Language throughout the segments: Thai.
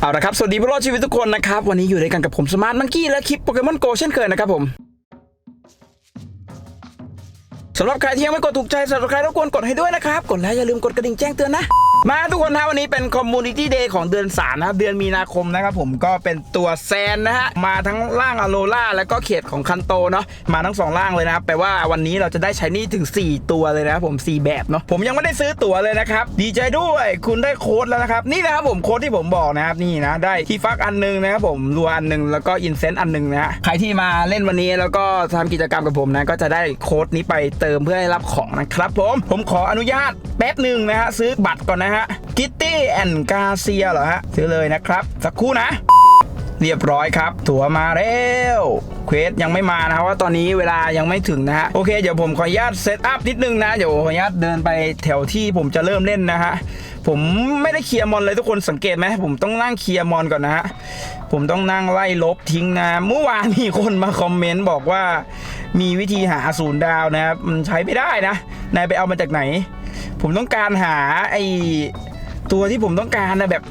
เอาละครับ สวัสดีผู้รอดชีวิตทุกคนนะครับ วันนี้อยู่ด้วยกันกับผมสมาร์ทมังกี้และคลิปโปเกมอนโกเช่นเคยนะครับผม สำหรับใครที่ยังไม่กดถูกใจสำหรับใครรบกวนกดให้ด้วยนะครับ กดแล้วอย่าลืมกดกระดิ่งแจ้งเตือนนะ มาทุกคนนะวันนี้เป็นคอมมูนิตี้เดย์ของเดือน3นะครับเดือนมีนาคมนะครับผมก็เป็นตัวแซนนะฮะมาทั้งร่างอโลล่าแล้วก็เขตของคันโตเนาะมาทั้งสองร่างเลยนะครับแปลว่าวันนี้เราจะได้ใช้นี่ถึง 4 ตัวเลยนะครับผม 4 แบบเนาะผมยังไม่ได้ซื้อตั๋วเลยนะครับดีใจด้วยคุณได้โค้ดแล้วนะครับนี่นะครับผมโค้ดที่ผมบอกนะครับนี่นะได้ที่ฟักอันหนึงนะครับผมรัวอันหนึงแล้วก็อินเซนต์อันนึงนะฮะใครที่มาเล่นวันนี้แล้วก็ทำกิจกรรมกับผมนะก็จะได้โค้ดนี้ไปเติมเพื่อให้รับของนะครับผม ผมขออนุญาตแป๊บหนึ่งนะฮะซื้อบัตรก่อนนะฮะกิตตี้แอนกาเซียเหรอฮะซื้อเลยนะครับ สักครู่นะ เรียบร้อยครับ ตั๋วมาแล้วเควสยังไม่มานะครับว่าตอนนี้เวลายังไม่ถึงนะฮะโอเคเดี๋ยวผมขออนุญาตเซตอัพนิดนึงนะเดี๋ยวขออนุญาตเดินไปแถวที่ผมจะเริ่มเล่นนะฮะผมไม่ได้เคลียร์มอนเลยทุกคนสังเกตไหมผมต้องนั่งเคลียร์มอนก่อนนะฮะผมต้องนั่งไล่ลบทิ้งนะเมื่อวานมีคนมาคอมเมนต์บอกว่า มีวิธีหาศูนย์ดาวนะครับ มันใช้ไม่ได้นะ นายไปเอามาจากไหน ผมต้องการหาไอตัวที่ผมต้องการนะแบบ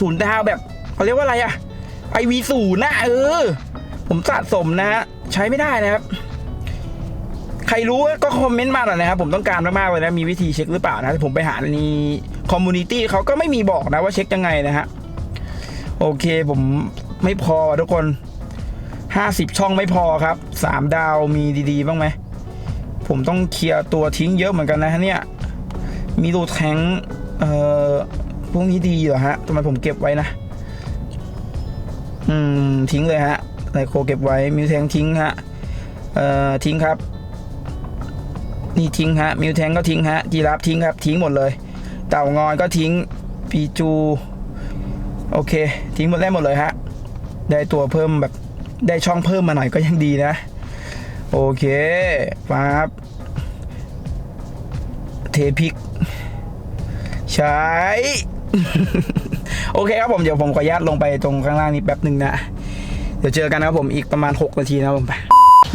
ศูนย์ดาวแบบเขาเรียกว่าอะไรอะไอวีศูนย์นะเออ ผมสะสมนะฮะใช้ไม่ได้นะครับ ใครรู้ก็คอมเมนต์มาหน่อยนะครับ ผมต้องการมากๆเลยนะ มีวิธีเช็คหรือเปล่านะแต่ผมไปหาในคอมมูนิตี้เขาก็ไม่มีบอกนะว่าเช็คยังไงนะฮะโอเคผมไม่พอว่ะทุกคน 50 ช่องไม่พอครับ 3 ดาวมีดีๆ บ้างไหม ผมต้องเคลียร์ตัวทิ้งเยอะเหมือนกันนะฮะเนี่ย มีรูแทงเอ่อพวกนี้ดีเหรอฮะทำไมผมเก็บไว้นะ อืม ทิ้งเลยฮะไลโคเก็บไว้มิวแทงทิ้งฮะ เอ่อ ทิ้งครับ นี่ทิ้งฮะ มิวแทงก็ทิ้งฮะ จีราฟทิ้งครับ ทิ้งหมดเลย เต่างอยก็ทิ้ง ปีจู โอเค ทิ้งหมดได้หมดเลยฮะ ได้ตัวเพิ่มแบบ ได้ช่องเพิ่มมาหน่อยก็ยังดีนะ โอเคปั๊บเทพิก ใช้ โอเคครับผมเดี๋ยวผมขออนุญาตลงไปตรงข้างล่างนี้แป๊บหนึ่งนะ เดี๋ยวเจอกันนะครับผมอีกประมาณ 6 นาทีนะผมไป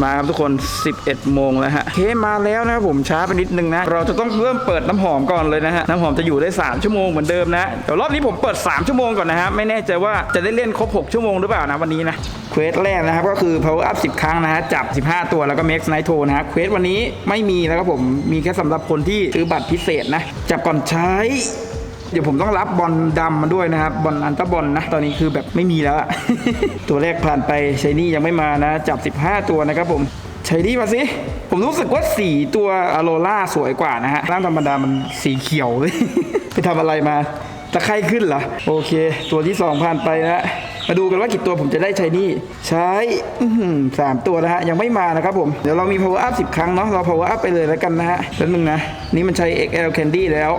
มาครับทุกคน 11 โมงแล้วฮะโอเคมาแล้วนะครับผมช้าไปนิดนึงนะ เราจะต้องเริ่มเปิดน้ำหอมก่อนเลยนะฮะ น้ำหอมจะอยู่ได้ 3 ชั่วโมงเหมือนเดิมนะ เดี๋ยวรอบนี้ผมเปิด 3 ชั่วโมงก่อนนะฮะ ไม่แน่ใจว่าจะได้เล่นครบ 6 ชั่วโมงหรือเปล่านะวันนี้นะ เควสแรกนะครับก็คือ power up 10 ครั้งนะฮะจับ 15 ตัวแล้วก็ max night นะฮะเควสวันนี้ไม่มีแล้วครับผมมีแค่สำหรับคนที่ซื้อบัตรพิเศษนะ จับก่อนใช้ เดี๋ยวผมต้องรับบอลดำมาด้วยนะครับบอลอันตราบอลนะตอนนี้คือแบบไม่มีแล้วอะตัวแรกผ่านไปชายนี่ยังไม่มานะจับ 15 ตัวนะครับผมชายนี่มาสิผมรู้สึกว่าสีตัวอโรล่าสวยกว่านะฮะร่างธรรมดามันสีเขียวเลยไปทำอะไรมาตะไคร่ขึ้นเหรอโอเค ตัวที่2ผ่านไปนะ มาดูกันว่ากี่ตัวผมจะได้ใช้นี่ใช้สามตัวนะฮะยังไม่มานะครับผมเดี๋ยวเรามี power up 10 ครั้งเนาะเรา power up ไปเลยแล้วกันนะฮะแป๊บนึงนะนี่มันใช้ XL Candy แล้ว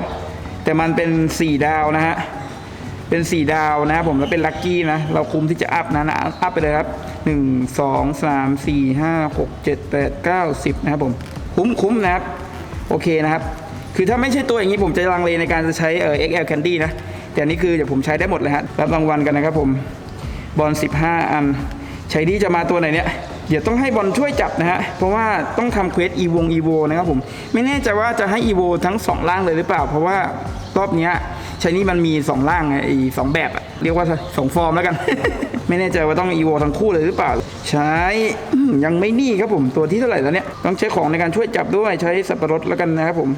แต่มันเป็น 4 ดาวนะฮะเป็น4ดาวนะครับผมแล้วเป็นลัคกี้นะ เราคุมที่จะอัพนะนะอัพไปเลยครับ 1 2 3 4 5 6 7 8 9 10 นะครับผมคุ้มคุ้มนะครับ โอเคนะครับ คือถ้าไม่ใช่ตัวอย่างนี้ผมจะลังเลในการจะใช้เอ่อ XL Candy นะ แต่นนี้คือเดี๋ยวผมใช้ได้หมดเลยฮะรับรางวัลกันนะครับผม บอล15 อันใช้ดีจะมาตัวไหนเนี่ย เดี๋ยวต้องให้บอลช่วยจับนะฮะ เพราะว่าต้องทำเควสอีวงอีโวนะครับผม ไม่แน่ใจว่าจะให้อีโวทั้ง 2 ล่างเลยหรือเปล่า เพราะว่ารอบนี้ยใช้นี่มันมี 2 ล่างไงไอ้สองแบบ เรียกว่าสองฟอร์มแล้วกัน ไม่แน่ใจว่าต้องอีโวทั้งคู่เลยหรือเปล่า ใช้ยังไม่นี่ครับผม ตัวที่เท่าไหร่แล้วเนี่ย ต้องใช้ของในการช่วยจับด้วย ใช้สับปะรดแล้วกันนะครับผม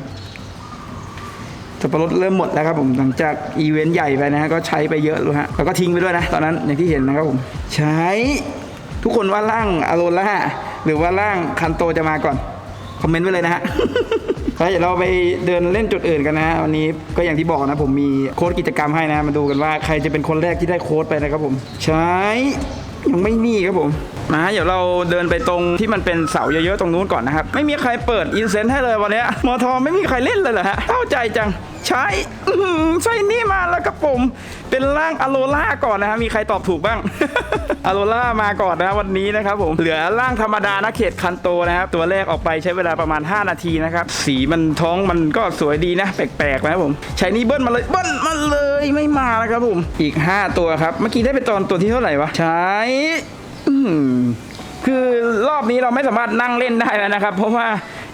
สับปะรดเริ่มหมดแล้วครับผมหลังจากอีเวนต์ใหญ่ไปนะฮะก็ใช้ไปเยอะเลยฮะแล้วก็ทิ้งไปด้วยนะ ตอนนั้นอย่างที่เห็นนะครับผมใช้ทุกคนว่าร่างอโรล่าหรือว่าร่างคันโตจะมาก่อนคอมเมนต์ไว้เลยนะฮะแล้วเดี๋ยวเราไปเดินเล่นจุดอื่นกันนะฮะวันนี้ก็อย่างที่บอกนะผมมีโค้ดกิจกรรมให้นะ มาดูกันว่าใครจะเป็นคนแรกที่ได้โค้ดไปนะครับผม ใช้ยังไม่นี่ครับผมมาเดี๋ยวเราเดินไปตรงที่มันเป็นเสาเยอะๆตรงนู้นก่อนนะครับ ไม่มีใครเปิดอินเซนต์ให้เลยวันนี้มอทอไม่มีใครเล่นเลยเหรอฮะเข้าใจจัง ใช้อื้อหือใช่นี่มาแล้วครับผมเป็นร่างอโลล่าก่อนนะฮะมีใครตอบถูกบ้าง อโลล่ามาก่อนนะวันนี้นะครับผมเหลือร่างธรรมดานะเขตคันโตนะครับตัวแรกออกไปใช้เวลาประมาณ 5 นาทีนะครับสีมันท้องมันก็สวยดีนะ แปลกๆนะครับผมใช้นี่เบิ้ลมาเลยเบิ้ลมาเลยไม่มานะครับผมอีก 5 ตัวครับเมื่อกี้ได้ไปตอนตัวที่เท่าไหร่วะใช้อืมคือรอบนี้เราไม่สามารถนั่งเล่นได้แล้วนะครับ เพราะว่า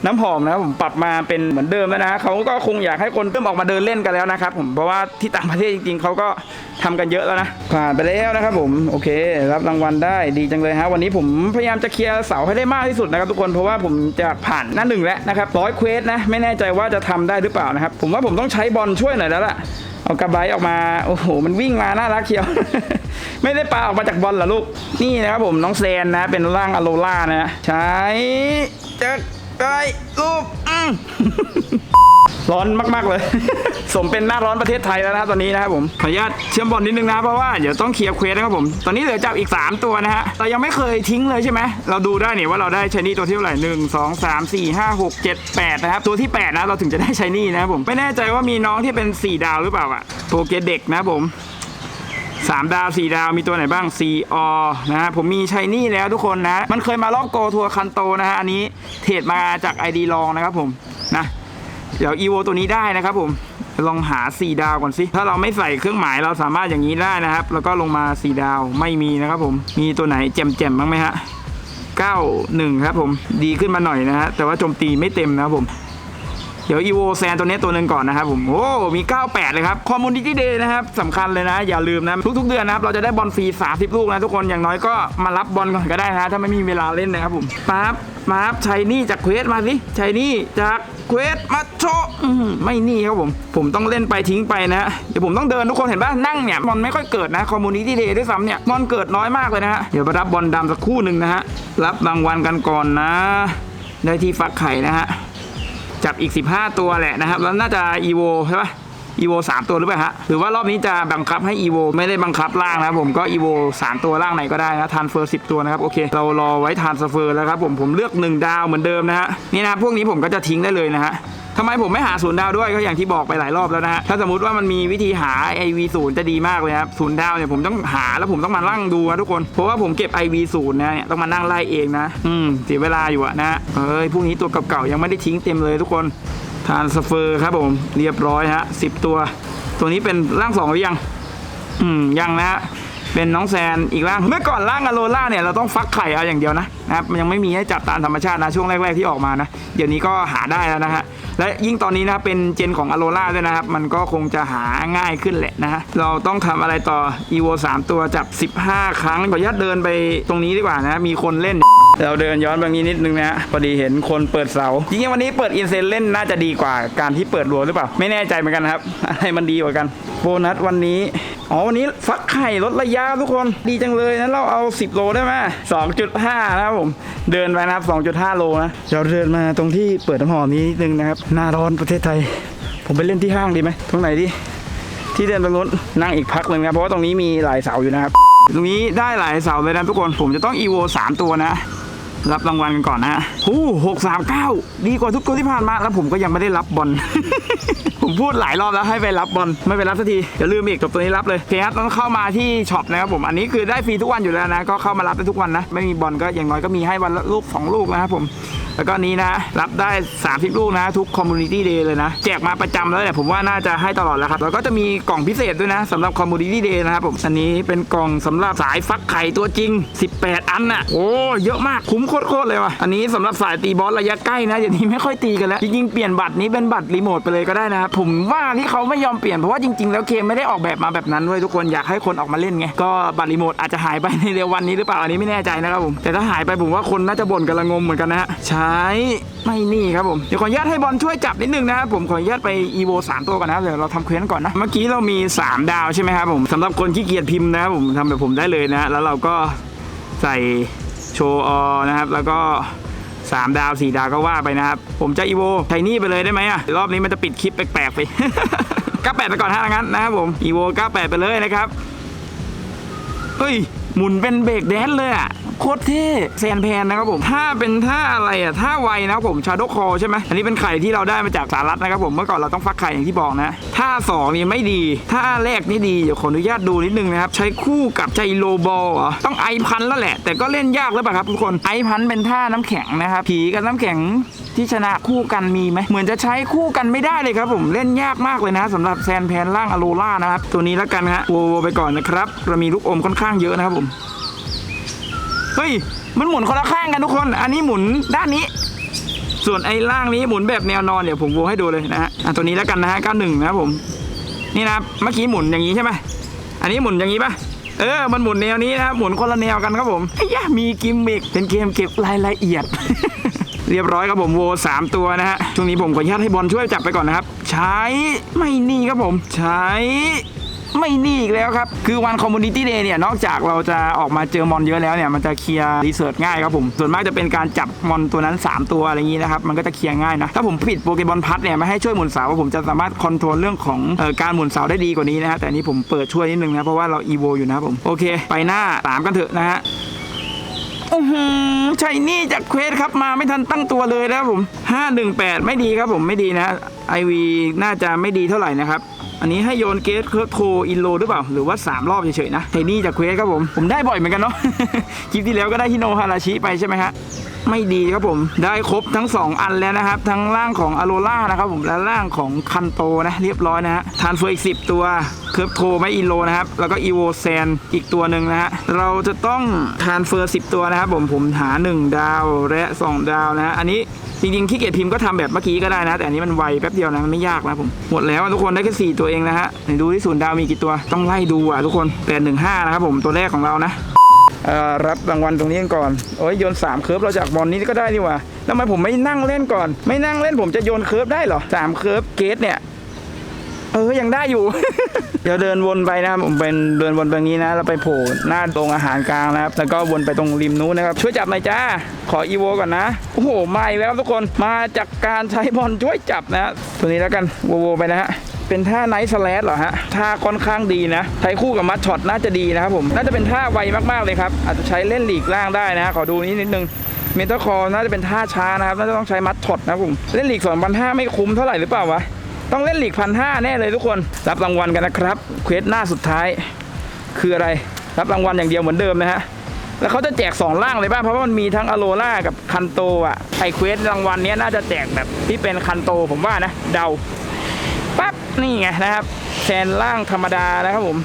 น้ำหอมนะครับผมปรับมาเป็นเหมือนเดิมแล้วนะเขาก็คงอยากให้คนเริ่มออกมาเดินเล่นกันแล้วนะครับผมเพราะว่าที่ต่างประเทศจริงๆเขาก็ทำกันเยอะแล้วนะผ่านไปแล้วนะครับผมโอเครับรางวัลได้ดีจังเลยฮะวันนี้ผมพยายามจะเคลียร์เสาให้ได้มากที่สุดนะครับทุกคนเพราะว่าผมจะผ่านหน้าหนึ่งแล้วนะครับร้อยเควสนะไม่แน่ใจว่าจะทำได้หรือเปล่านะครับผมว่าผมต้องใช้บอลช่วยหน่อยแล้วล่ะเอากระไบออกมาโอ้โหมันวิ่งมาน่ารักเชียว ไม่ได้ปลาออกมาจากบอลเหรอลูกนี่นะครับผมน้องแซนนะเป็นร่างอโลล่านะใช้จะ ได้รูปอืม ร้อนมาก ๆ เลย สมเป็นหน้าร้อนประเทศไทยแล้วนะครับตอนนี้นะครับผมขออนุญาตเชื่อมบอลนิดนึงนะเพราะว่าเดี๋ยวต้องเคลียร์เควสนะครับผม ตอนนี้เหลือจับอีก 3 ตัวนะฮะเรายังไม่เคยทิ้งเลยใช่ไหมเราดูได้เนี่ยว่าเราได้ชายนี่ตัวที่เท่าไหร่หนึ่งสองสามสี่ห้าหกเจ็ดแปดนะครับตัวที่8นะเราถึงจะได้ชายนี่นะครับผมไม่แน่ใจว่ามีน้องที่เป็น4ดาวหรือเปล่าอะโปเกเด็กนะครับผม สามดาวสี่ดาวมีตัวไหนบ้าง C O นะฮะผมมีชัยนี่แล้วทุกคนนะ มันเคยมารอบโกทัวร์คันโตนะฮะ อันนี้เทรดมาจาก ID ลองนะครับผมนะเดี๋ยว EVO ตัวนี้ได้นะครับผมลองหา 4 ดาวก่อนสิ ถ้าเราไม่ใส่เครื่องหมายเราสามารถอย่างนี้ได้นะครับ แล้วก็ลงมา 4 ดาวไม่มีนะครับผม มีตัวไหนแจ่มๆบ้างไหมฮะ 91 ครับผม ดีขึ้นมาหน่อยนะฮะ แต่ว่าโจมตีไม่เต็มนะครับผม เดี๋ยวอีโวแซนตัวนี้ตัวหนึ่งก่อนนะครับผมโอ้มี 98 เลยครับคอมมูนิตี้เดย์นะครับสำคัญเลยนะ อย่าลืมนะ ทุกๆเดือนนะครับ เราจะได้บอลฟรี 30 ลูกนะทุกคนอย่างน้อยก็มารับบอลก่อนก็ได้นะถ้าไม่มีเวลาเล่นนะครับผมมาครับมาครับชัยนี่จากเควสมาสิชัยนี่จากเควสมาโชไม่นี่ครับผม ผมต้องเล่นไปทิ้งไปนะเดี๋ยวผมต้องเดินทุกคนเห็นป่ะนั่งเนี่ยบอลไม่ค่อยเกิดนะคอมมูนิตี้เดย์ด้วยซ้ำเนี่ยบอลเกิดน้อยมากเลยนะฮะเดี๋ยวไปรับบอลดำสักคู่หนึ่งนะฮะรับรางวัลกันก่อนนะ ได้ที่ฟักไข่นะฮะ จับอีก 15 ตัวแหละนะครับ แล้วน่าจะอีโวใช่ปะ EVO 3ตัวหรือเปล่าฮะ หรือว่ารอบนี้จะบังคับให้อีโวไม่ได้บังคับล่างนะครับผมก็อีโวสามตัวล่างไหนก็ได้นะทานเฟอร์สิบตัวนะครับ โอเค เรารอไว้ทานเฟอร์แล้วครับผมผมเลือก1ดาวเหมือนเดิมนะฮะนี่นะพวกนี้ผมก็จะทิ้งได้เลยนะฮะ ทำไมผมไม่หาศูนย์ดาวด้วยก็อย่างที่บอกไปหลายรอบแล้วนะฮะถ้าสมมติว่ามันมีวิธีหา IV 0จะดีมากเลยครับศูนย์ดาวเนี่ยผมต้องหาแล้วผมต้องมาลั่งดูนะทุกคนเพราะว่าผมเก็บ IV 0นะเนี่ยต้องมานั่งไล่เองนะ อืมเสียเวลาอยู่อะนะเอ้ยพวกนี้ตัวเก่าๆยังไม่ได้ทิ้งเต็มเลยทุกคนทานสเฟอร์ครับผมเรียบร้อยฮะสิบตัว ตัวนี้เป็นร่างสองหรือยัง อืมยังนะฮะเป็นน้องแซนอีกร่างเมื่อก่อนร่างอโลล่าเนี่ยเราต้องฟักไข่เอาอย่างเดียวนะนะครับมันยังไม่มีให้จับตามธรรมชาตินะช่วงแรกๆที่ออกมานะ เดี๋ยวนี้ก็หาได้แล้วนะฮะ และยิ่งตอนนี้นะครับเป็นเจนของอโลล่าด้วยนะครับ มันก็คงจะหาง่ายขึ้นแหละนะฮะเราต้องทำอะไรต่อ EVO 3 ตัวจับ 15 ครั้งขออนุญาตเดินไปตรงนี้ดีกว่านะมีคนเล่นเราเดินย้อนไปนี้นิดนึงนะฮะพอดีเห็นคนเปิดเสาจริงๆวันนี้เปิดอินเซนเล่นน่าจะดีกว่าการที่เปิดรัวหรือเปล่า ไม่แน่ใจเหมือนกันครับอะไรมันดีกว่ากัน โบนัสวันนี้ อ๋อวันนี้ฟักไข่ลดระยะทุกคนดีจังเลยนะเราเอา 10 โลได้ไหม2.5 นะครับผม เดินไปนะครับ 2.5 โลนะเราเดินมาตรงที่เปิดน้ำหอมนี้นิดนึงนะครับหน้าร้อนประเทศไทย ผมไปเล่นที่ห้างดีไหมตรงไหนดี ที่เดินตรงนู้นนั่งอีกพักหนึ่งนะเพราะว่าตรงนี้มีหลายเสาอยู่นะครับ ตรงนี้ได้หลายเสาเลยนะทุกคนผมจะต้อง EVO 3ตัวนะรับรางวัลกันก่อนนะฮะหูหกสามเก้าดีกว่าทุกตัวที่ผ่านมา แล้วผมก็ยังไม่ได้รับบอล ผมพูดหลายรอบแล้วให้ไปรับบอลไม่ไปรับสักทีอย่าลืมอีกจบตัวนี้รับเลยโอเคครับต้องเข้ามาที่ช็อปนะครับผมอันนี้คือได้ฟรีทุกวันอยู่แล้วนะก็เข้ามารับได้ทุกวันนะไม่มีบอลก็อย่างน้อยก็มีให้วันละลูกสองลูกนะครับผมแล้วก็นี้นะ รับได้ 30 ลูกนะ ทุกคอมมูนิตี้เดย์เลยนะ แจกมาประจำแล้วเนี่ยผมว่าน่าจะให้ตลอดแล้วครับแล้วก็จะมีกล่องพิเศษด้วยนะสำหรับคอมมูนิตี้เดย์นะครับผม อันนี้เป็นกล่องสำหรับสายฟักไข่ตัวจริง 18 อันน่ะ โอ้เยอะมากคุ้มโคตรเลยว่ะ อันนี้สำหรับสายตีบอสระยะใกล้นะเดี๋ยวนี้ไม่ค่อยตีกันแล้ว จริงๆ เปลี่ยนบัตรนี้เป็นบัตรรีโมทไปเลยก็ได้นะครับผมว่าที่เขาไม่ยอมเปลี่ยนเพราะว่าจริงๆ แล้วเกมไม่ได้ออกแบบมาแบบนั้นเว้ยทุกคนอยากให้คนออกมาเล่นไงก็บัตรรีโมทอาจจะหายไปในเร็ววันนี้หรือเปล่าอันนี้ไม่แน่ใจนะครับผมแต่ถ้าหายไปผมว่าคนน่าจะบ่นกันละงมเหมือนกันนะฮะใช้ไม่นี่ครับผมเดี๋ยวขออนุญาตให้บอลช่วยจับนิดนึงนะครับผมขออนุญาตไป EVO 3ตัวก่อนนะครับเดี๋ยวเราทำเควสก่อนนะเมื่อกี้เรามี 3 ดาวใช่ไหมครับผมสำหรับคนที่เกียจพิมพ์นะครับผมทำแบบผมได้เลยนะแล้วเราก็ใส่โชว์ออนะครับแล้วก็ 3 ดาว 4 ดาวก็ว่าไปนะครับ ผมจะ EVO ไทนี่ไปเลยได้ไหมอะรอบนี้มันจะปิดคลิปแปลกๆไป98ไปก่อนถ้างั้นนะครับผมอีโว98 ไปเลยนะครับเฮ้ยหมุนเป็นเบรกแดนเลยอะ โคตรเท่แซนแพนนะครับผมถ้าเป็นท่าอะไรอะท่าไวนะครับผมชาโดคอใช่ไหมอันนี้เป็นไข่ที่เราได้มาจากสหรัฐนะครับผมเมื่อก่อนเราต้องฟักไข่อย่างที่บอกนะท่าสองนี่ไม่ดีท่าแรกนี่ดีเดี๋ยวขออนุญาตดูนิดนึงนะครับใช้คู่กับใจโลบอลต้องไอพันแล้วแหละ แต่ก็เล่นยากแล้วป่ะครับทุกคนไอพันเป็นท่าน้ำแข็งนะครับผีกับน้ำแข็งที่ชนะคู่กันมีไหมเหมือนจะใช้คู่กันไม่ได้เลยครับผมเล่นยากมากเลยนะสำหรับแซนแพนล่างอโลล่านะครับตัวนี้แล้วกันฮะโวโวไปก่อนนะครับเรามีลูกอมค่อนข้างเยอะนะครับผม เฮ้ย มันหมุนคนละข้างกันทุกคน อันนี้หมุนด้านนี้ ส่วนไอ้ล่างนี้หมุนแบบแนวนอนเดี๋ยวผมวงให้ดูเลยนะฮะอะตัวนี้แล้วกันนะฮะ91นะครับผม นี่นะครับเมื่อกี้หมุนอย่างนี้ใช่ไหมอันนี้หมุนอย่างนี้ปะเออ มันหมุนแนวนี้นะครับ หมุนคนละแนวกันครับผมไอ้ยะมีกิมมิกเป็นเกมเก็บรายละเอียด เรียบร้อยครับผมโวสามตัวนะฮะ ช่วงนี้ผมขออนุญาตให้บอลช่วยจับไปก่อนนะครับ ใช้ไม่นี่ครับผม ใช้ ไม่นี่อีกแล้วครับ คือวันคอมมูนิตี้เดย์เนี่ย นอกจากเราจะออกมาเจอมอนเยอะแล้วเนี่ย มันจะเคลียร์รีเสิร์ชง่ายครับผม ส่วนมากจะเป็นการจับมอนตัวนั้น 3 ตัวอะไรอย่างนี้นะครับ มันก็จะเคลียร์ง่ายนะ ถ้าผมปิดโปเกมอนพัทเนี่ยไม่ให้ช่วยหมุนเสาผมจะสามารถคอนโทรลเรื่องของออการหมุนเสาได้ดีกว่านี้นะฮะแต่นี้ผมเปิดช่วยนิดนึงนะเพราะว่าเราอีโวอยู่นะผมโอเค ไปหน้าสามกันเถอะนะฮะอื้อหือใช่นี่จากเควสครับมาไม่ทันตั้งตัวเลยนะครับผม 518 ไม่ดีครับผมไม่ดีนะไอวีน่าจะไม่ดีเท่าไหร่นะครับ อันนี้ให้โยนเกสเคิร์ฟโทอินโลหรือเปล่า หรือว่า 3 รอบเฉยๆนะไทนี่จากเควสครับผม ผมได้บ่อยเหมือนกันเนาะ คลิปที่แล้วก็ได้ฮิโนฮาราชิไปใช่ไหมฮะไม่ดีครับผม ได้ครบทั้ง 2 อันแล้วนะครับ ทั้งร่างของอโรล่านะครับผมและร่างของคันโตนะเรียบร้อยนะฮะทานเฟอร์อีก 10 ตัวเคิร์ฟโทไม่อินโลนะครับ แล้วก็อีโวแซนอีกตัวหนึ่งนะฮะเราจะต้องทานเฟอร์10 ตัวนะครับผมผมหา 1 ดาวและ 2 ดาวนะฮะอันนี้จริงๆขี้เกียจพิมพ์ก็ทำแบบเมื่อกี้ก็ได้นะ แต่อันนี้มันไวแป๊บเดียวนะมันไม่ยากนะผมหมดแล้วทุกคนได้แค่ 4 ตัวเองนะฮะไหนดูที่ศูนย์ดาวมีกี่ตัวต้องไล่ดูอะทุกคน815นะครับผมตัวแรกของเรานะ รับรางวัลตรงนี้กันก่อนโอ้ยโยน3เคิร์ฟเราจากบอลนี้ก็ได้นี่ว่าทำไมผมไม่นั่งเล่นก่อน ไม่นั่งเล่นผมจะโยนเคิร์ฟได้เหรอสามเคิร์ฟเกตเนี่ยเออยังได้อยู่ เดี๋ยวเดินวนไปนะผมเป็นเดินวนไปงี้นะแล้วไปโผล่หน้าตรงอาหารกลางนะครับ แล้วก็วนไปตรงริมนู้นนะครับ ช่วยจับหน่อยจ้า ขออีโวก่อนนะ โอ้โหมาอีกแล้วทุกคนมาจากการใช้บอลช่วยจับนะฮะตัวนี้แล้วกันโวโวไปนะฮะ เป็นท่าไนท์สแลดเหรอฮะท่าค่อนข้างดีนะใช้คู่กับมัดช็อตน่าจะดีนะครับผมน่าจะเป็นท่าไวมากๆเลยครับอาจจะใช้เล่นหลีกล่างได้นะฮะขอดูนี้นิดนึงเมทัลคอร์น่าจะเป็นท่าช้านะครับน่าจะต้องใช้มัดช็อตนะผมเล่นหลีกสองพันห้าไม่คุ้มเท่าไหร่หรือเปล่าวะต้องเล่นหลีกพันห้าแน่เลยทุกคน รับรางวัลกันนะครับเควสหน้าสุดท้าย คืออะไรรับรางวัลอย่างเดียวเหมือนเดิมนะฮะแล้วเขาจะแจกสองล่างเลยป่ะเพราะว่ามันมีทั้งอโรล่ากับคันโตอะไอเควสรางวัลเนี้น่าจะแจกแบบที่เป็นคันโตผมว่านะเดา นี่ไงนะครับแซนล่างธรรมดานะครับผม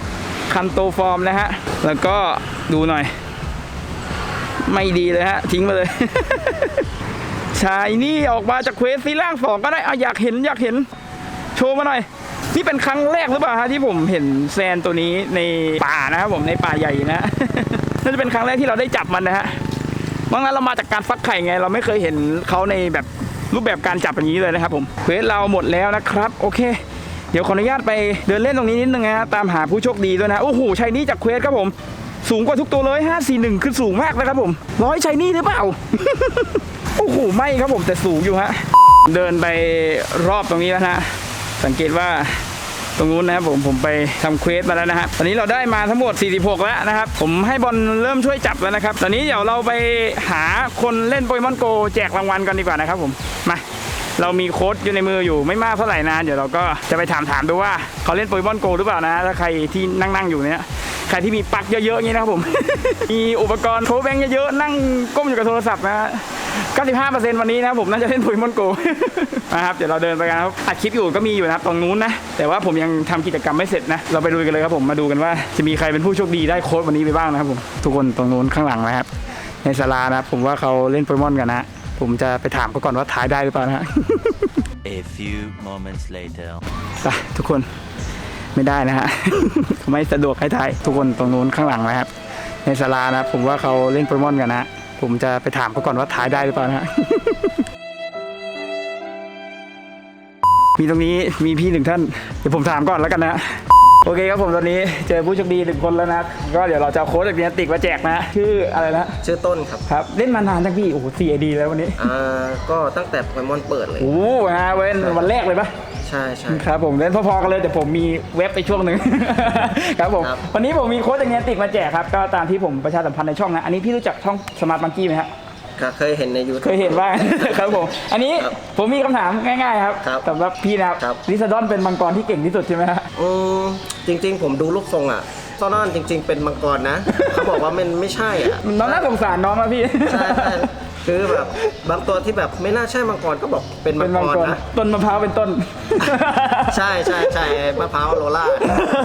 คันโตฟอร์มนะฮะ แล้วก็ดูหน่อย ไม่ดีเลยฮะ ทิ้งมาเลย ชายนี่ออกมาจากเควสซีล่างสองก็ได้เอาอยากเห็นอยากเห็น โชว์มาหน่อย นี่เป็นครั้งแรกหรือเปล่าฮะที่ผมเห็นแซนตัวนี้ในป่านะครับผมในป่าใหญ่นะน่าจะเป็นครั้งแรกที่เราได้จับมันนะฮะเพราะงั้นเรามาจากการฟักไข่ไง เราไม่เคยเห็นเขาในแบบรูปแบบการจับอย่างนี้เลยนะครับผมเควสเราหมดแล้วนะครับ โอเค เดี๋ยวขออนุญาตไปเดินเล่นตรงนี้นิดนึงนะฮะตามหาผู้โชคดีด้วยนะ โอ้โหชัยนี่จากเควสครับผม สูงกว่าทุกตัวเลย 541 คือสูงมากนะครับผม ร้อยชัยนี่หรือเปล่า โอ้โห ไม่ครับผมแต่สูงอยู่ฮะ เดินไปรอบตรงนี้แล้วนะฮะสังเกตว่าตรงนู้นนะครับผมผมไปทำเควสมาแล้วนะฮะตอนนี้เราได้มาทั้งหมด 46 แล้วนะครับ ผมให้บอลเริ่มช่วยจับแล้วนะครับ ตอนนี้เดี๋ยวเราไปหาคนเล่นโปเกมอนโกแจกรางวัลกันดีกว่านะครับผม มา เรามีโค้ดอยู่ในมืออยู่ไม่มากเท่าไหร่นะเดี๋ยวเราก็จะไปถามถามดูว่าเขาเล่นโปเกมอนโกหรือเปล่านะถ้าใครที่นั่งนั่งๆอยู่เนี่ยใครที่มีปลั๊กเยอะๆอย่างนี้นะครับผม มีอุปกรณ์โทรแบงเยอะๆนั่งก้มอยู่กับโทรศัพท์นะ95%วันนี้นะผมน่าจะเล่นโปเกมอนโกนะครับเดี๋ยวเราเดินไปกันครับอัดคลิปอยู่ก็มีอยู่นะครับตรงนู้นนะ แต่ว่าผมยังทำกิจกรรมไม่เสร็จนะ เราไปดูกันเลยครับผมมาดูกันว่าจะมีใครเป็นผู้โชคดีได้โค้ดวันนี้ไปบ้างนะครับผม ทุกคนตรงนู้นข้างหลังนะครับในศาลานะครับผมว่าเขาเล่นโปเกมอนกันนะ ผมจะไปถามเขาก่อนว่าทายได้หรือเปล่านะฮะ A few moments later. ไปทุกคนไม่ได้นะฮะ ไม่สะดวกให้ทายทุกคนตรงนู้นข้างหลังนะครับ ในศาลานะผมว่าเขาเล่นโปเกมอนกันนะฮะผมจะไปถามเขาก่อนว่าทายได้หรือเปล่านะฮะ มีตรงนี้มีพี่หนึ่งท่านเดี๋ยวผมถามก่อนแล้วกันนะ โอเคครับผมตอนนี้เจอผู้โชคดีหนึ่งคนแล้วนะ ก็เดี๋ยวเราจะเอาโค้ดจากเนียติกมาแจกนะ ชื่ออะไรนะ ชื่อต้นครับ ครับ เล่นมานานจังพี่ โอ้โหสี่ไอดีแล้ววันนี้ อ่า ก็ตั้งแต่โปเกมอนเปิดเลย โอ้โหนะเว้นวันแรกเลยปะใช่ใช่ครับผมเล่นพอๆกันเลยแต่ผมมีเว็บไปช่วงหนึ่งครับผมครับวันนี้ผมมีโค้ดจากเนียติกมาแจกครับ ก็ตามที่ผมประชาสัมพันธ์ในช่องนะ อันนี้พี่รู้จักช่องสมาร์ทบังกี้ไหมฮะ ก็เคยเห็นใน YouTube เคยเห็นบ้าง ครับผม อันนี้ครับผมมีคำถามง่ายๆครับครับสำหรับพี่นะครับครับ ลิซาดอนเป็นมังกรที่เก่งที่สุดใช่ไหมฮะ อืมจริง ๆ ผมดูลูกทรงอะซอนอนจริง ๆ เป็นมังกรนะ เขาบอกว่ามันไม่ใช่อะ น้องน่าสงสารน้องนะพี่ ใช่ใช่ คือแบบบางตัวที่แบบไม่น่าใช่มังกรก็บอกเป็นมัเป็นงมังกกรรนะ ต้นมะพร้าวเป็นต้น ใช่ใช่ใช่มะพร้าวโรล่า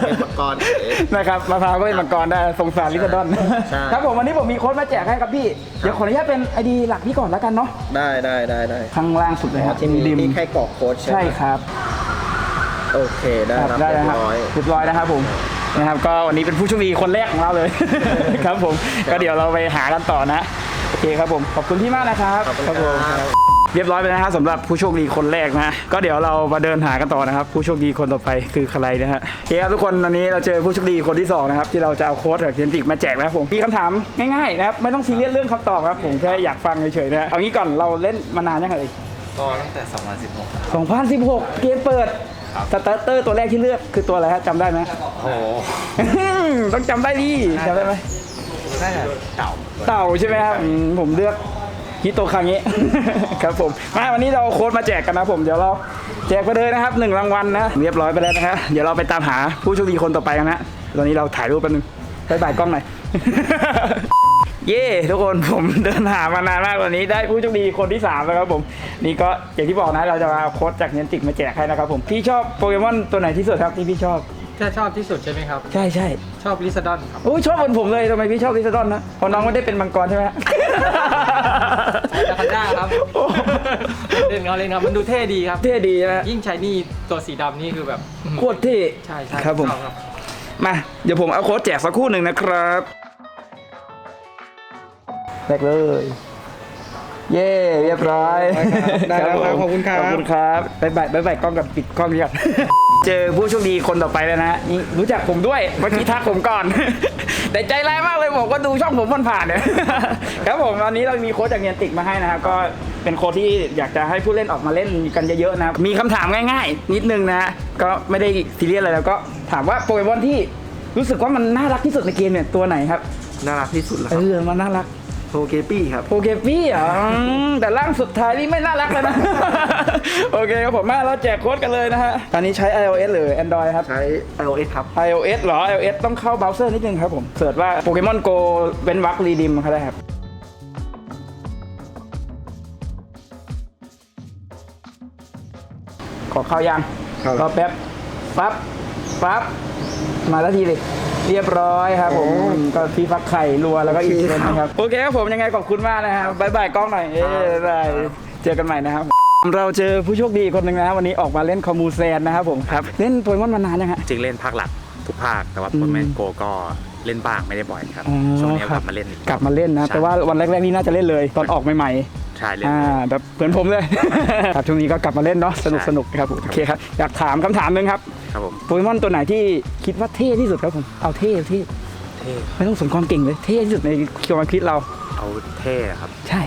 เป็นมังกรเอ๋นะครับมะพร้าวก็เป็นมังกรได้สงสารลิซาดอนใช่ ครับผมวันนี้ผมมีโค้ดมาแจกให้ครับพี่ เดี๋ยวขออนุญาตเป็นไอดีหลักพี่ก่อนแล้วกันเนาะได้ได้ได้ได้ข้างล่างสุดเลยครับที่มีดิมที่แค่กรอกโค้ดใช่ไหมใช่ครับ โอเคได้ครับรับได้เรีแล้วยครับบร้อย เรียบร้อยนะครับผมนะครับ ก็วันนี้เป็นผู้โชคดีคนแรกของเราเลย ครับผม ก็เดี๋ยวเราไปหากันต่อนะ โอเคครับผมขอบคุณพี่มากนะครับขอบคุณผมครับเรียบร้อยไปนะครับสำหรับผู้โชคดีคนแรกนะก็เดี๋ยวเรามาเดินหากันต่อนะครับ ผู้โชคดีคนต่อไปคือใครนะฮะโอเคครับทุกคนวันนี้เราเจอผู้โชคดีคนที่สองนะครับที่เราจะเอาโค้ดจากเทนติกมาแจกนะครับผมมีคำถามง่ายๆนะครับไม่ต้องซีเรียสเรื่องคำตอบครับผมแค่อยากฟังเฉยๆนะเอางี้ก่อนเราเล่นมานานยังไง ก็ตั้งแต่ 2016 2016 เกมเปิดสตาร์เตอร์ตัวแรกที่เลือกคือตัวอะไรฮะจำได้ไหม โอ้โห ต้องจำได้ดิจำได้ไหม น่าจะเก่าเต่าใช่ไหมครับอืมผมเลือกฮิโตคังเงะ ครับผมมาวันนี้เราเอาโค้ดมาแจกกันนะผมเดี๋ยวเราแจกไปเลยนะครับหนึ่งรางวัลนะเรียบร้อยไปแล้วนะครับเดี๋ยวเราไปตามหาผู้โชคดีคนต่อไปกันนะตอนนี้เราถ่ายรูปแป๊บนึงบายบายกล้องหน่อย เย้ทุกคนผมเดินหามานานมากวันนี้ได้ผู้โชคดีคนที่3แล้วครับผมนี่ก็อย่างที่บอกนะเราจะมาเอาโค้ดจากเนียนติกมาแจกให้นะครับผมพี่ชอบโปเกมอนตัวไหนที่สุดครับที่พี่ชอบ ถ้าชอบที่สุดใช่ไหมครับ ใช่ใช่ชอบลิซาดอนครับ โอ้ยชอบเหมือนผมเลยทำไมพี่ชอบลิซาดอนนะเพราะน้องไม่ได้เป็นมังกรใช่ไหมฮะจาคันด้าครับ โอ้เล่นเขาเล่นครับ มันดูเท่ดีครับ เท่ดีนะยิ่งใช้นี่ตัวสีดำนี่คือแบบโคตรเท่ใช่ใช่ครับผม ชอครับมาเดี๋ยวผมเอาโค้ดแจกสักครู่หนึ่งนะครับแรกเลย เย้เรียบร้อยได้แล้วครับผมขอบคุณครับ ขอบคุณครับบ๊ายบายบ๊ายบายกล้องกับปิดกล้องนี้ก่อนเจอผู้โชคดีคนต่อไปแล้วนะนี่รู้จักผมด้วยเมื่อกี้ทักผมก่อน แต่ใจร้ายมากเลยบอกว่าดูช่องผมมันผ่านเนี่ยครับผมวันนี้เรามีโค้ดจากเนียนติกมาให้นะครับก็เป็นโค้ดที่อยากจะให้ผู้เล่นออกมาเล่นกันเยอะๆนะครับมีคำถามง่ายๆ นิดนึงนะก็ไม่ได้ซีเรียสอะไรแล้วก็ถามว่าโปเกมอนที่รู้สึกว่ามันน่ารักที่สุดในเกมเนี่ยตัวไหนครับน่ารักที่สุดแล้วเอครับอมันน่ารัก โปเกปี้ครับโปเกปี้เหรออืมแต่ร่างสุดท้ายนี่ไม่น่ารักเลยนะ โอเคครับผมมาเราแจกโค้ดกันเลยนะฮะตอนนี้ใช้ iOS หรือ Android ครับ ใช้ iOS ครับ iOS เหรอ iOS ต้องเข้าเบราว์เซอร์นิดนึงครับผมเสิร์ชว่าโปเกมอนโกเว้นวรรครีดิมเขาได้ครับ ขอเข้ายังเข้าแล้ว รอแป๊บปั๊บปั๊บมาแล้วทีเลย เรียบร้อยครับผมก็พี่ฟักไข่รัวแล้วก็อีกเช่นนะครับโอเคครับผมยังไงขอบคุณมากนะครับบายบายกล้องหน่อยเอ้ยบ๊ายบายเจอกันใหม่นะครับ เราเจอผู้โชคดีคนหนึ่งนะครับวันนี้ออกมาเล่นคอมมูแซนนะครับผมครับเล่นโปเกมอนมานานยังฮะจริงเล่นภาคหลักทุกภาคแต่ว่าอืมโปรแมนโกก็เล่นบ้างไม่ได้บ่อยครับอ๋อช่วงนี้คกรัลับมาเล่นอีกลับมาเล่นนะใช่แต่ว่าวันแรกๆนี่น่าจะเล่นเลยตอนออกใหม่ใช่ๆเล่นอ่าแบบเหมือนผมเลยครับช่วงนี้ก็กลับมาเล่นเนาะสนุกใช่สนุกครับผมโอเคครับอยากถามคำถามหนึงครับ ครับผมโปเกมอนตัวไหนที่คิดว่าเท่ที่สุดครับผมเอาเท่เท่เท่ไม่ต้องสนความเก่งเลยเท่ที่สุดในความคิดเรา เอาเท่ครับ ใช่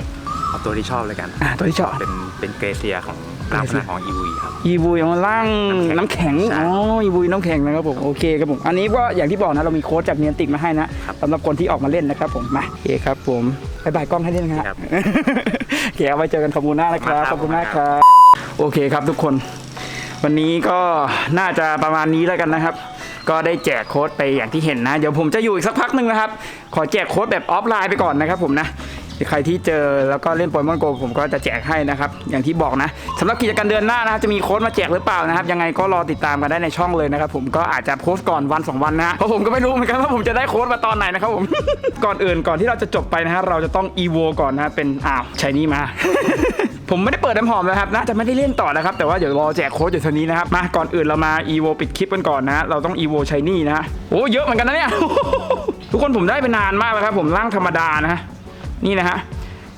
เอาตัวที่ชอบเลยกันอ่าตัวที่ชอบ เป็นเป็นเกรเซียของร่างพลังของอีวีครับอีวูยของล่างน้ำน้ำแข็แข็งงใช่อ๋ออีวูยน้ำแข็งนะครับผมโอเคครับผมอันนี้ก็อย่างที่บอกนะเรามีโค้ดจากเนียนติกมาให้นะครับสำหรับคนที่ออกมาเล่นนะครับผมมาโอเคครับผมบายบายกล้องให้ด้วยนะครับครับโอเคเอาไว้เจอกันขอบคุณหน้านะครับมาครับขอบคุณมากครับโอเคครับทุกคน วันนี้ก็น่าจะประมาณนี้แล้วกันนะครับ ก็ได้แจกโค้ดไปอย่างที่เห็นนะ เดี๋ยวผมจะอยู่อีกสักพักหนึ่งนะครับ ขอแจกโค้ดแบบออฟไลน์ไปก่อนนะครับผมนะ ใครที่เจอแล้วก็เล่นโปเกมอนโกผมก็จะแจกให้นะครับ อย่างที่บอกนะสำหรับกิจกรรมเดือนหน้านะจะมีโค้ดมาแจกหรือเปล่านะครับ ยังไงก็รอติดตามกันได้ในช่องเลยนะครับ ผมก็อาจจะโพสต์ก่อนวันสองวันนะฮะเพราะผมก็ไม่รู้เหมือนกันว่าผมจะได้โค้ดมาตอนไหนนะครับผม ก่อนอื่นก่อนที่เราจะจบไปนะฮะเราจะต้องอีโวก่อนนะเป็นอ้าวใช้นี่มา ผมไม่ได้เปิดน้ำหอมนะครับนะจะไม่ได้เล่นต่อนะครับแต่ว่าเดี๋ยวรอแจกโค้ดอยู่เท่านี้นะครับมาก่อนอื่นเรามาอีโวปิดคลิปกันก่อนนะ เราต้องอีโวใช้นี่นะโอ้เยอะเหมือนกันนะเนี่ยทุกคนผมได้ไปนานมากแล้วครับผมร่างธรรมดานะ นี่นะฮะ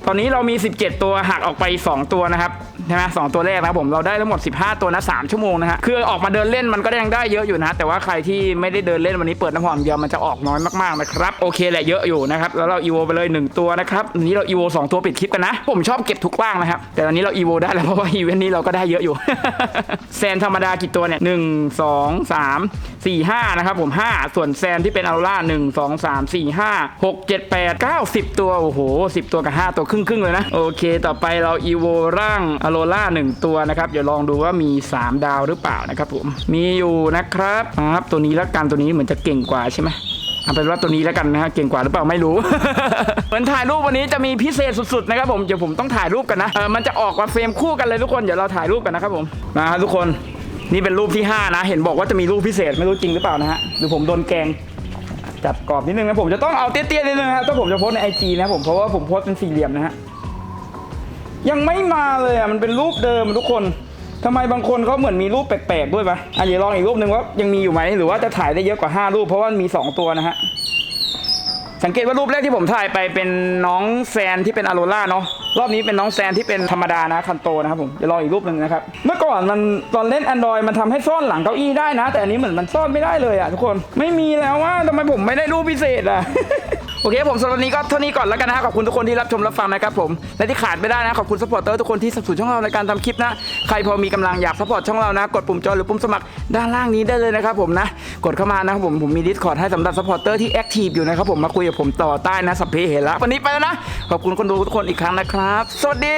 ตอนนี้เรามี 17 ตัวหักออกไป 2 ตัวนะครับ ใช่ไหมสองตัวแรกนะผมเราได้ทั้งหมด 15 ตัวนะ3ชั่วโมงนะฮะคือออกมาเดินเล่นมันก็ยังได้เยอะอยู่นะแต่ว่าใครที่ไม่ได้เดินเล่นวันนี้เปิดน้ำหอมเดียวมันจะออกน้อยมากๆนะครับโอเคแหละเยอะอยู่นะครับแล้วเราอีโวไปเลย 1 ตัวนะครับนี้เราอีโว2ตัวปิดคลิปกันนะ ผมชอบเก็บทุกร่างนะครับแต่ตอนนี้เราอีโวได้แล้วเพราะว่าอีเวนต์นี้เราก็ได้เยอะอยู่แซนธรรมดากี่ตัวเนี่ยหนึ่งสองสามสี่ห้านะครับผมห้าส่วนแซนที่เป็นอัลล่าหนึ่งสองสามสี่ห้าหกเจ็ดแปดเก้าสิบตัวโอ้โหสิบตัวกับห้าตัวครึ่งครึ่งๆเลยนะโอเค ต่อไปเราอีโวร่างอโลล่าหนึ่งตัวนะครับเดี๋ยวลองดูว่ามี 3 ดาวหรือเปล่านะครับผมมีอยู่นะครับครับตัวนี้ละกันตัวนี้เหมือนจะเก่งกว่าใช่ไหมเอาเป็นว่าตัวนี้แล้วกันนะฮะเก่งกว่าหรือเปล่าไม่รู้ เหมือนถ่ายรูปวันนี้จะมีพิเศษสุดๆนะครับผมเดี๋ยวผมต้องถ่ายรูปกันนะเออมันจะออกมาเฟรมคู่กันเลยทุกคนเดี๋ยวเราถ่ายรูปกันนะครับผมมาครับทุกคนนี่เป็นรูปที่ห้านะ เห็นบอกว่าจะมีรูปพิเศษไม่รู้จริงหรือเปล่านะฮะหรือผมโดนแกงจัดกรอบนิดนึงนะผมจะต้องเอาเตี้ยๆนิดนึงนะครับถ้าผมจะโพสในไอจีนะผมเพราะว่าผมโพสเป็นสี่เหลี่ยมนะฮะ ยังไม่มาเลยอะมันเป็นรูปเดิมทุกคนทำไมบางคนเขาเหมือนมีรูปแปลกๆด้วยปะอะเดี๋ยวลองอีกรูปหนึ่งว่ายังมีอยู่ไหมหรือว่าจะถ่ายได้เยอะกว่าห้ารูป เพราะว่ามีสองตัวนะฮะสังเกตว่ารูปแรกที่ผมถ่ายไปเป็นน้องแซนที่เป็นอโรล่าเนาะรอบนี้เป็นน้องแซนที่เป็นธรรมดานะคันโตนะครับผมเดี๋ยวลองอีกรูปหนึ่งนะครับเมื่อก่อนมันตอนเล่น Android มันทำให้ซ่อนหลังเก้าอี้ได้นะ แต่อันนี้เหมือนมันซ่อนไม่ได้เลยอะทุกคนไม่มีแล้วว่าทำไมผมไม่ได้รูปพิเศษอะ โอเคผมสำหรับวันนี้ก็เท่านี้ก่อนแล้วกันนะขอบคุณทุกคนที่รับชมรับฟังนะครับผมและที่ขาดไม่ได้นะขอบคุณสปอร์เตอร์ทุกคนที่สนับสนุนช่องเราในการทำคลิปนะใครพอมีกำลังอยากสปอร์ตช่องเรานะ กดปุ่มจอยหรือปุ่มสมัครด้านล่างนี้ได้เลยนะครับผมนะกดเข้ามานะครับผมผมมีดิสคอร์ดให้สำหรับสปอร์เตอร์ที่แอคทีฟอยู่นะครับผมมาคุยกับผมต่อใต้นะสัพเพเหระวันนี้ไปแล้วนะขอบคุณคนดูทุกคนอีกครั้งนะครับ สวัสดี